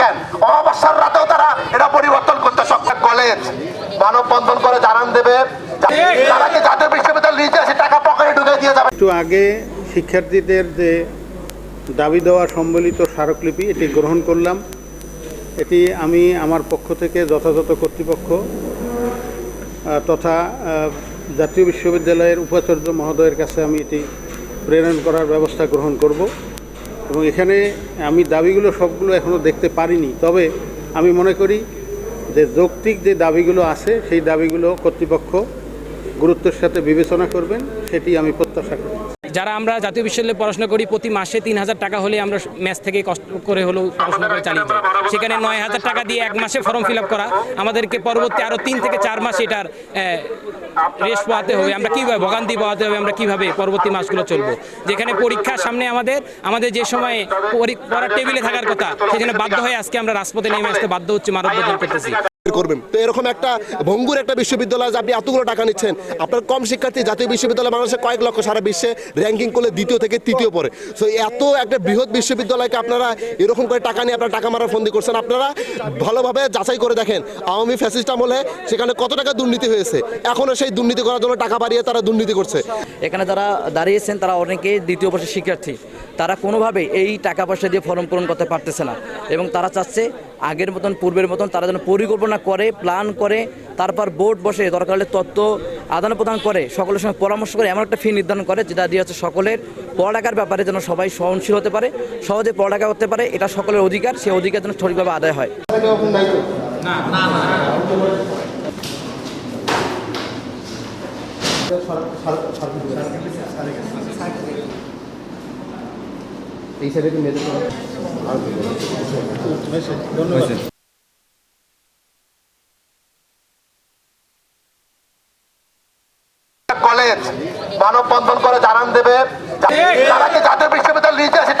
কেন অমাবস্যার রাতেও তারা এটা পরিবর্তন করতে সক্ষম। কলেজ মানববন্ধন করে জানান দেবে। তারা কি জাতীয় বিশ্ববিদ্যালয় নিচে এসে টাকা পকেটে ঢুকে দিয়ে যাবে? একটু আগে শিক্ষার্থীদের যে দাবি দেওয়া সম্বলিত স্মারকলিপি, এটি গ্রহণ করলাম। এটি আমি আমার পক্ষ থেকে যথাযথ কর্তৃপক্ষ তথা জাতীয় বিশ্ববিদ্যালয়ের উপাচার্য মহোদয়ের কাছে আমি এটি প্রেরণ করার ব্যবস্থা গ্রহণ করব। এবং এখানে আমি দাবিগুলো সবগুলো এখনও দেখতে পারিনি। তবে আমি মনে করি যে যৌক্তিক যে দাবিগুলো আছে, সেই দাবিগুলো কর্তৃপক্ষ গুরুত্বের সাথে বিবেচনা করবেন, সেটি আমি প্রত্যাশা করি। যারা আমরা জাতীয় বিশ্ববিদ্যালয়ে পড়াশোনা করি, প্রতি মাসে তিন হাজার টাকা হলে আমরা ম্যাচ থেকে কষ্ট করে হলেও পড়াশোনা করে চালিয়ে যাই। সেখানে নয় হাজার টাকা দিয়ে এক মাসে ফর্ম ফিল করা, আমাদেরকে পরবর্তী আরও তিন থেকে চার মাস এটার রেস্ট পাওয়াতে হবে। আমরা কীভাবে ভোগান্তি পাওয়াতে হবে, আমরা কীভাবে পরবর্তী মাসগুলো চলবো? যেখানে পরীক্ষার সামনে আমাদের আমাদের যে সময়ে পড়ার টেবিলে থাকার কথা, সেখানে বাধ্য হয়ে আজকে আমরা রাজপথে নেমে আসতে বাধ্য হচ্ছে মানববন্ধন করতেছি। করবেন। তো এরকম একটা ভঙ্গুর একটা বিশ্ববিদ্যালয় আপনি এতগুলো টাকা নিচ্ছেন, আপনার কম শিক্ষার্থী জাতীয় বিশ্ববিদ্যালয় বাংলাদেশে কয়েক লক্ষ সারা বিশ্বে র্যাঙ্কিং করলে দ্বিতীয় থেকে তৃতীয় পরে সো এত একটা বৃহৎ বিশ্ববিদ্যালয়কে আপনারা এরকম করে টাকা নিয়ে আপনারা টাকা মারার ফন্দি করছেন। আপনারা ভালোভাবে যাচাই করে দেখেন, আওয়ামী ফ্যাসিস্ট আমলে সেখানে কত টাকা দুর্নীতি হয়েছে। এখনও সেই দুর্নীতি করার জন্য টাকা বাড়িয়ে তারা দুর্নীতি করছে। এখানে যারা দাঁড়িয়েছেন, তারা অনেকে দ্বিতীয় বর্ষের শিক্ষার্থী। তারা কোনোভাবে এই টাকা পয়সা দিয়ে ফর্ম পূরণ করতে পারতেছে না। এবং তারা চাচ্ছে আগের মতন পূর্বের মতন তারা যেন পরিকল্পনা করে প্ল্যান করে তারপর বোর্ড বসে দরকার হলে তত্ত্ব আদান প্রদান করে সকলের সঙ্গে পরামর্শ করে এমন একটা ফি নির্ধারণ করে যেটা দিয়ে হচ্ছে সকলের পড়ালেখার ব্যাপারে যেন সবাই সহনশীল হতে পারে সহজে পড়ালেখা করতে পারে এটা সকলের অধিকার সেই অধিকার যেন সঠিকভাবে আদায় হয়। কলেজ মানববন্ধন করে জানান দেবে। তারা কি জাতীয় বিশ্ববিদ্যালয় নিজে এসে